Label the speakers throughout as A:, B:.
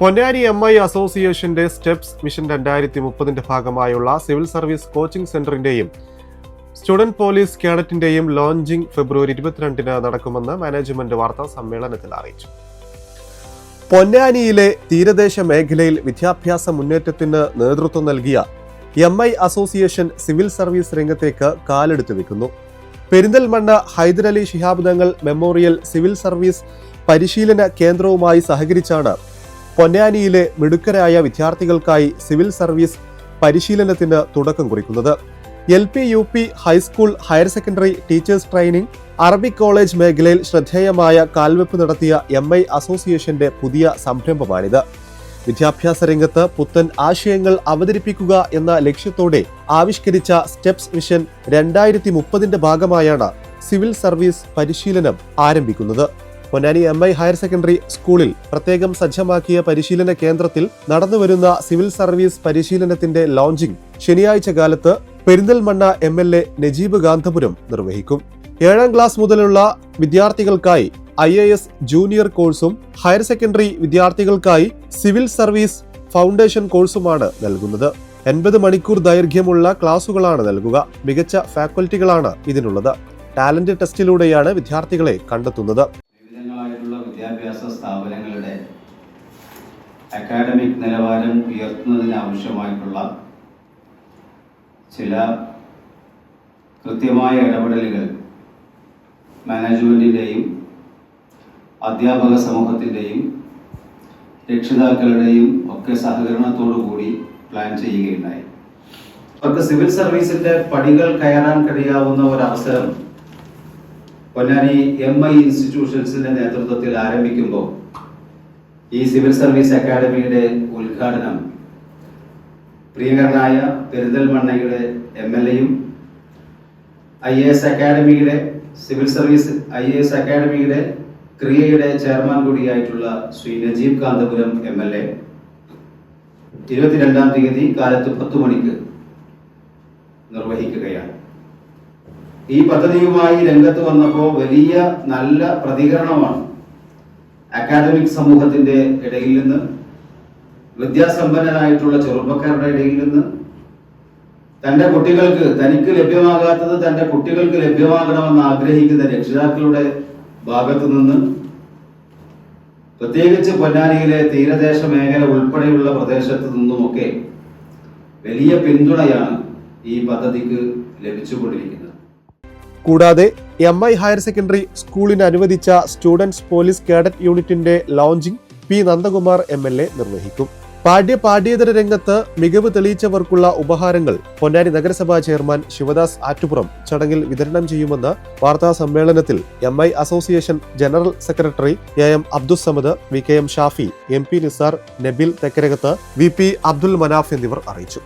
A: Ponnani M I അസോസിയേഷന്റെ steps mission രണ്ടായിരത്തി മുപ്പതിന്റെ ഭാഗമായുള്ള സിവിൽ സർവീസ് കോച്ചിംഗ് സെന്ററിന്റെയും സ്റ്റുഡന്റ് പോലീസ് കേഡറ്റിന്റെയും ലോഞ്ചിംഗ് ഫെബ്രുവരി ഇരുപത്തിരണ്ടിന് നടക്കുമെന്ന് മാനേജ്മെന്റ് വാർത്താ സമ്മേളനത്തിൽ അറിയിച്ചു. പൊന്നാനിയിലെ തീരദേശ മേഖലയിൽ വിദ്യാഭ്യാസ മുന്നേറ്റത്തിന് നേതൃത്വം നൽകിയ M I association civil service രംഗത്തേക്ക് കാലെടുത്തു വെക്കുന്നു. Perinthalmanna Hyderali Shihab Thangal memorial civil service പരിശീലന കേന്ദ്രവുമായി സഹകരിച്ചാണ് പൊന്നാനിയിലെ മിടുക്കരായ വിദ്യാർത്ഥികൾക്കായി സിവിൽ സർവീസ് പരിശീലനത്തിന് തുടക്കം കുറിക്കുന്നത്. L P U P high school higher secondary teachers training Arabic college മേഖലയിൽ ശ്രദ്ധേയമായ കാൽവെപ്പ് നടത്തിയ എം ഐ അസോസിയേഷന്റെ പുതിയ സംരംഭമാണിത്. വിദ്യാഭ്യാസ രംഗത്ത് പുത്തൻ ആശയങ്ങൾ അവതരിപ്പിക്കുക എന്ന ലക്ഷ്യത്തോടെ ആവിഷ്കരിച്ച സ്റ്റെപ്സ് മിഷൻ രണ്ടായിരത്തി മുപ്പതിന്റെ ഭാഗമായാണ് സിവിൽ സർവീസ് പരിശീലനം ആരംഭിക്കുന്നത്. Ponnani M I higher secondary സ്കൂളിൽ പ്രത്യേകം സജ്ജമാക്കിയ പരിശീലന കേന്ദ്രത്തിൽ നടന്നുവരുന്ന സിവിൽ സർവീസ് പരിശീലനത്തിന്റെ ലോഞ്ചിംഗ് ശനിയാഴ്ച കാലത്ത് Perinthalmanna M L A Najeeb Kanthapuram നിർവഹിക്കും. ഏഴാം ക്ലാസ് മുതലുള്ള വിദ്യാർത്ഥികൾക്കായി ഐ എ എസ് ജൂനിയർ കോഴ്സും ഹയർ സെക്കൻഡറി വിദ്യാർത്ഥികൾക്കായി സിവിൽ സർവീസ് ഫൗണ്ടേഷൻ കോഴ്സുമാണ് നൽകുന്നത്. എൺപത് മണിക്കൂർ ദൈർഘ്യമുള്ള ക്ലാസുകളാണ് നൽകുക. മികച്ച ഫാക്കൽറ്റികളാണ് ഇതിനുള്ളത്. ടാലന്റ് ടെസ്റ്റിലൂടെയാണ് വിദ്യാർത്ഥികളെ കണ്ടെത്തുന്നത്.
B: അക്കാഡമിക് നിലവാരം ഉയർത്തുന്നതിനാവശ്യമായിട്ടുള്ള ചില കൃത്യമായ ഇടപെടലുകൾ മാനേജ്മെന്റിന്റെയും അധ്യാപക സമൂഹത്തിന്റെയും രക്ഷിതാക്കളുടെയും ഒക്കെ സഹകരണത്തോടു കൂടി പ്ലാൻ ചെയ്യുകയുണ്ടായി. അവർക്ക് സിവിൽ സർവീസിന്റെ പടികൾ കയറാൻ കഴിയാവുന്ന ഒരു അവസരം പൊന്നാനി എം ഐ ഇൻസ്റ്റിറ്റ്യൂഷൻസിന്റെ നേതൃത്വത്തിൽ ആരംഭിക്കുമ്പോൾ ഈ സിവിൽ സർവീസ് അക്കാദമിയുടെ ഉദ്ഘാടനം പ്രിയങ്കരനായ പെരുന്തൽമണ്ണയുടെ എം എൽ എയും ഐ എ എസ് അക്കാദമിയുടെ civil service I A S അക്കാദമിയുടെ ക്രിയയുടെ chairman കൂടിയായിട്ടുള്ള Shri Najeeb Kanthapuram M L A. ഇരുപത്തിരണ്ടാം തീയതി കാലത്ത് പത്ത് മണിക്ക് നിർവഹിക്കുകയാണ്. ഈ പദ്ധതിയുമായി രംഗത്ത് വന്നപ്പോൾ വലിയ നല്ല പ്രതികരണമാണ് അക്കാദമിക് സമൂഹത്തിന്റെ ഇടയിൽ നിന്ന് വിദ്യാസമ്പന്നരായിട്ടുള്ള ചെറുപ്പക്കാരുടെ ഇടയിൽ നിന്ന് തന്റെ കുട്ടികൾക്ക് തനിക്ക് ലഭ്യമാകാത്തത് തന്റെ കുട്ടികൾക്ക് ലഭ്യമാകണമെന്ന് ആഗ്രഹിക്കുന്ന രക്ഷിതാക്കളുടെ ഭാഗത്തു നിന്ന് പ്രത്യേകിച്ച് പൊന്നാനിയിലെ തീരദേശ മേഖല ഉൾപ്പെടെയുള്ള പ്രദേശത്ത് നിന്നുമൊക്കെ വലിയ പിന്തുണയാണ് ഈ പദ്ധതിക്ക് ലഭിച്ചുകൊണ്ടിരിക്കുന്നത്.
A: കൂടാതെ എം ഐ ഹയർ സെക്കൻഡറി സ്കൂളിന് അനുവദിച്ച സ്റ്റുഡൻസ് പോലീസ് കേഡറ്റ് യൂണിറ്റിന്റെ launching P Nandakumar M L A നിർവഹിക്കും. പാഠ്യ പാഠ്യേതര രംഗത്ത് മികവ് തെളിയിച്ചവർക്കുള്ള ഉപഹാരങ്ങൾ പൊന്നാനി നഗരസഭാ ചെയർമാൻ ശിവദാസ് ആറ്റുപുറം ചടങ്ങിൽ വിതരണം ചെയ്യുമെന്ന് വാർത്താ സമ്മേളനത്തിൽ M I association general secretary A M Abdussamad V K M Shafi M P Nisar Nabil Thekkarakath V P Abdul Manaf എന്നിവർ അറിയിച്ചു.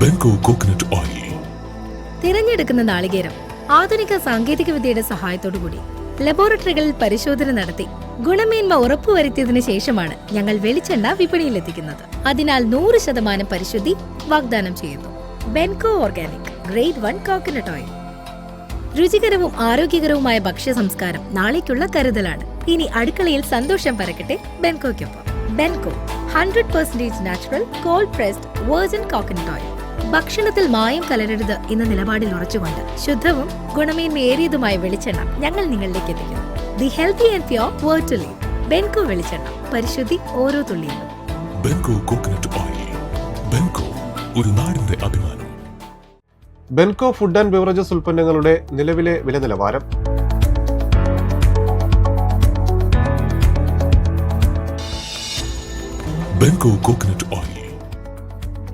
C: ബെങ്കോ കോക്കനട്ട് ഓയിൽ
D: തിരഞ്ഞെടുക്കുന്ന നാളികേരം ആധുനിക സാങ്കേതിക വിദ്യയുടെ സഹായത്തോടുകൂടി ലബോറട്ടറികളിൽ പരിശോധന നടത്തി ഗുണമേന്മ ഉറപ്പുവരുത്തിയതിനു ശേഷമാണ് ഞങ്ങൾ വെളിച്ചെണ്ണ വിപണിയിലെത്തിക്കുന്നത്. അതിനാൽ നൂറ് ശതമാനം പരിശുദ്ധി വാഗ്ദാനം ചെയ്യുന്നു. Benco organic grade one coconut oil. രുചികരവും ആരോഗ്യകരവുമായ ഭക്ഷ്യ സംസ്കാരം നാളേക്കുള്ള കരുതലാണ്. ഇനി അടുക്കളയിൽ സന്തോഷം പരക്കട്ടെ ബെൻകോയ്ക്കൊപ്പം. Benco hundred percentage natural cold pressed virgin coconut oil. ഭക്ഷണത്തിൽ മായം കലരരുത് എന്ന നിലപാടിൽ ഉറച്ചുകൊണ്ട് ശുദ്ധവും ഗുണമേന്മയേറിയതുമായ വെളിച്ചെണ്ണ ഞങ്ങൾ നിങ്ങളിലേക്ക് എത്തിക്കുന്നു. The healthy and pure word Benco വെളിച്ചെണ്ണ. പരിശുദ്ധി ഓരോ തുള്ളിയിലും
C: ബെൻകോ കോക്കനട്ട് ഓയിൽ ബെൻകോ ഒരു നാടിന്റെ അഭിമാനം.
A: ബെൻകോ ഫുഡ് ആൻഡ് ബിവറേജസ് ഉൽപ്പന്നങ്ങളുടെ നിലവിലെ വില നിലവാരം.
C: Benco coconut oil